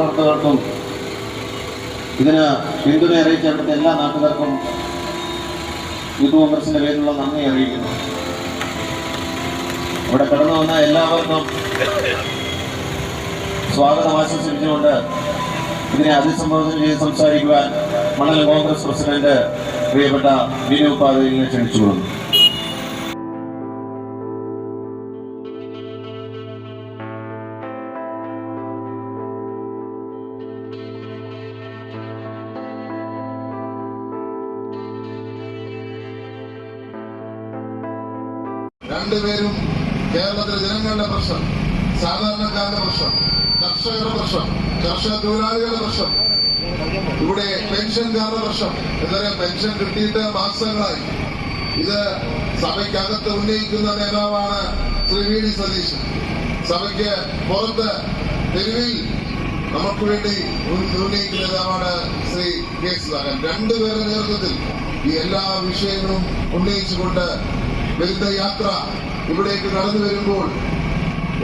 സഹപ്രവർത്തകർക്കും ഇതിന് പിന്തുണ അറിയിച്ച അവിടുത്തെ എല്ലാ നാട്ടുകാർക്കും യൂത്ത് കോൺഗ്രസിന്റെ പേരിലുള്ള നന്ദി അറിയിക്കുന്നു. ഇവിടെ കടന്നു വന്ന എല്ലാവർക്കും സ്വാഗതം ആശംസിച്ചുകൊണ്ട് ഇതിനെ അഭിസംബോധന ചെയ്ത് സംസാരിക്കുവാൻ മണ്ഡലം കോൺഗ്രസ് പ്രസിഡന്റ് പ്രിയപ്പെട്ട ബിനു പാതയിലിനെ ക്ഷണിച്ചുകൊള്ളുന്നു. രണ്ടുപേരും കേരളത്തിലെ ജനങ്ങളുടെ പ്രശ്നം സാധാരണക്കാരുടെ പ്രശ്നം കർഷകരുടെ പ്രശ്നം കർഷക തൊഴിലാളികളുടെ പ്രശ്നം ഇവിടെ പെൻഷൻകാരുടെ പ്രശ്നം. എന്താ പെൻഷൻ കിട്ടിയിട്ട് മാസങ്ങളായി. ഇത് സഭയ്ക്കകത്ത് ഉന്നയിക്കുന്ന നേതാവാണ് ശ്രീ വി ഡി സതീശൻ. സഭയ്ക്ക് പുറത്ത് തെരുവിൽ നമുക്ക് വേണ്ടി ഉന്ന- ഉന്നയിക്കുന്ന നേതാവാണ് ശ്രീ കെ സുധാകരൻ. രണ്ടുപേരുടെ നേതൃത്വത്തിൽ ഈ എല്ലാ വിഷയങ്ങളും ഉന്നയിച്ചുകൊണ്ട് വരുന്ന യാത്ര ഇവിടേക്ക് നടന്നു വരുമ്പോൾ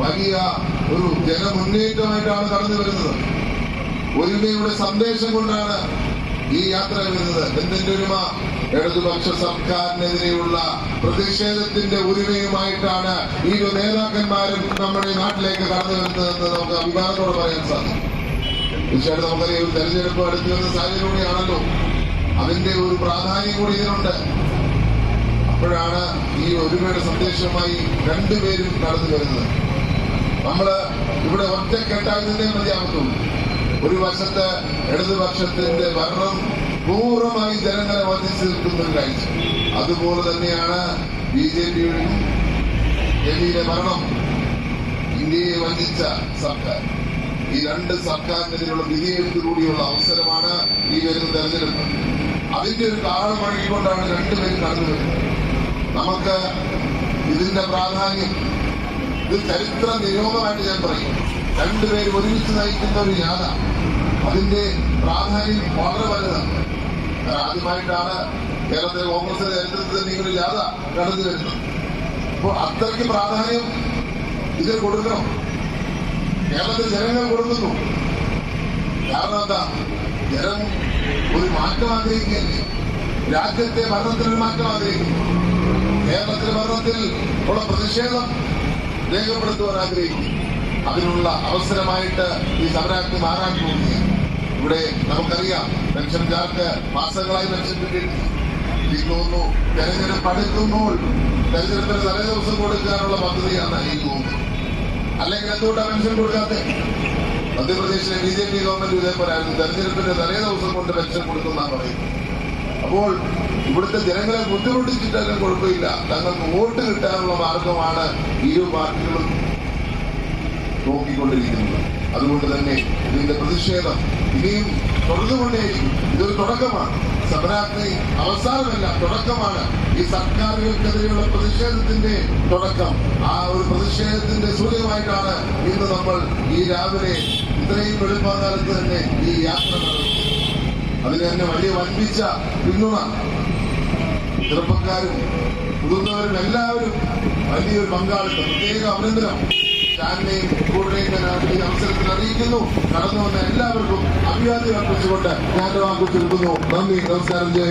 വലിയ ഒരു ജനമുന്നേറ്റമായിട്ടാണ് നടന്നു വരുന്നത്. ഒരുമയുടെ സന്ദേശം കൊണ്ടാണ് ഈ യാത്ര വരുന്നത്. എന്തിന്റെ ഒരുമ ഇടതുപക്ഷ സർക്കാരിനെതിരെയുള്ള പ്രതിഷേധത്തിന്റെ ഒരുമയുമായിട്ടാണ് ഈ നേതാക്കന്മാരും നമ്മുടെ നാട്ടിലേക്ക് കടന്നു വരുന്നതെന്ന് നമുക്ക് അഭിമാനത്തോടെ പറയാൻ സാധിക്കും. തീർച്ചയായിട്ടും നമുക്കറിയാം തെരഞ്ഞെടുപ്പ് അടുത്തു വരുന്ന സാഹചര്യം കൂടിയാണല്ലോ. അതിന്റെ ഒരു പ്രാധാന്യം കൂടി ഇതിനുണ്ട്. അപ്പോഴാണ് ഈ ഒരുമയുടെ സന്ദേശമായി രണ്ടുപേരും കടന്നു വരുന്നത്. നമ്മൾ ഇവിടെ ഒറ്റക്കെട്ടായി നിന്നേ മതിയാകത്തുള്ളൂ ഒരു വശത്ത് ഇടതുപക്ഷത്തിന്റെ ഭരണം പൂർണമായി ജനങ്ങളെ വധിച്ചു നിൽക്കുന്ന ഒരു കാഴ്ച. അതുപോലെ തന്നെയാണ് ബി ജെ പിയുടെ ഡൽഹിയിലെ ഭരണം ഇന്ത്യയെ വഞ്ചിച്ച സർക്കാർ. ഈ രണ്ട് സർക്കാരിനെതിരെയുള്ള വിധിയെഴുത്തിലൂടെയുള്ള അവസരമാണ് ഈ വരുന്ന തെരഞ്ഞെടുപ്പ്. അതിന്റെ ഒരു താഴെ വഴങ്ങിക്കൊണ്ടാണ് രണ്ടുപേരും കടന്നു വരുന്നത്. നമുക്ക് ഇതിന്റെ പ്രാധാന്യം ഇത് ചരിത്ര നിരോധമായിട്ട് ഞാൻ പറയും. രണ്ടുപേരും ഒരുമിച്ച് നയിക്കുന്ന ഒരു യാത അതിന്റെ പ്രാധാന്യം വളരെ വലുതാണ്. ആദ്യമായിട്ടാണ് കേരളത്തിലെ കോൺഗ്രസിന്റെ ചരിത്രത്തിൽ തന്നെ ഇങ്ങനെ യാത കടന്നു വരുന്നത്. അപ്പോൾ അത്രയ്ക്ക് പ്രാധാന്യം ഇത് കൊടുക്കണം. കേരളത്തിൽ ജനങ്ങൾ കൊടുക്കുന്നു. കാരണം എന്താ? ജനം ഒരു മാറ്റം ആഗ്രഹിക്കുകയല്ലേ? രാജ്യത്തെ ഭരണത്തിൽ ഒരു മാറ്റം ആഗ്രഹിക്കുന്നു. കേരളത്തിലെ ഭരണത്തിൽ ഉള്ള പ്രതിഷേധം രേഖപ്പെടുത്തുവാൻ ആഗ്രഹിക്കും അതിനുള്ള അവസരമായിട്ട് ഈ സമരാജ്ഞി മാറാൻ തോന്നിയ ഇവിടെ നമുക്കറിയാം പെൻഷൻകാർക്ക് മാസങ്ങളായി പെൻഷൻ കിട്ടിയിട്ടില്ല എനിക്ക് തോന്നുന്നു തെരഞ്ഞെടുപ്പ് അടുക്കുമ്പോൾ തെരഞ്ഞെടുപ്പിന് തലേ ദിവസം കൊടുക്കാനുള്ള പദ്ധതിയാണ് എനിക്ക് തോന്നുന്നത് അല്ലെങ്കിൽ എന്തുകൊണ്ടാണ് പെൻഷൻ കൊടുക്കാത്തത് മധ്യപ്രദേശിലെ ബി ജെ പി ഗവൺമെന്റ് ഇതേപോലെ തെരഞ്ഞെടുപ്പിന്റെ തലേ ദിവസം കൊണ്ട് പെൻഷൻ കൊടുക്കുന്നാണ് പറയുന്നത്. അപ്പോൾ ഇവിടുത്തെ ജനങ്ങളെ ബുദ്ധിമുട്ടിച്ചിട്ടാലും കുഴപ്പമില്ല. തങ്ങൾക്ക് വോട്ട് കിട്ടാനുള്ള മാർഗമാണ് ഇരു പാർട്ടികളും നോക്കിക്കൊണ്ടിരിക്കുന്നത്. അതുകൊണ്ട് തന്നെ ഇതിന്റെ പ്രതിഷേധം ഇനിയും തുടർന്നുകൊണ്ടേയിരിക്കും ഇതൊരു തുടക്കമാണ്. സമരാഗ്നി അവസാനമല്ല തുടക്കമാണ്. ഈ സർക്കാരുകൾക്കെതിരെയുള്ള പ്രതിഷേധത്തിന്റെ തുടക്കം. ആ ഒരു പ്രതിഷേധത്തിന്റെ സൂചകമായിട്ടാണ് ഇന്ന് നമ്മൾ ഈ രാവിലെ ഇത്രയും വെളുപ്പാകാലത്ത് തന്നെ ഈ യാത്ര നടത്തുന്നത്. അതിന് തന്നെ വലിയ വൻപിച്ച പിന്തുണ ചെറുപ്പക്കാരും മുതിർന്നവരും എല്ലാവരും വലിയൊരു പങ്കാളിത്തം പ്രത്യേക അഭിനന്ദനം. കൂടിനെയും ഞാൻ ഈ അവസരത്തിൽ അറിയിക്കുന്നു. കടന്നു വന്ന എല്ലാവർക്കും അഭിവാദ്യം അർപ്പിച്ചുകൊണ്ട് ഞാൻ വാക്കുചുരുക്കുന്നു നന്ദി നമസ്കാരം. ജയ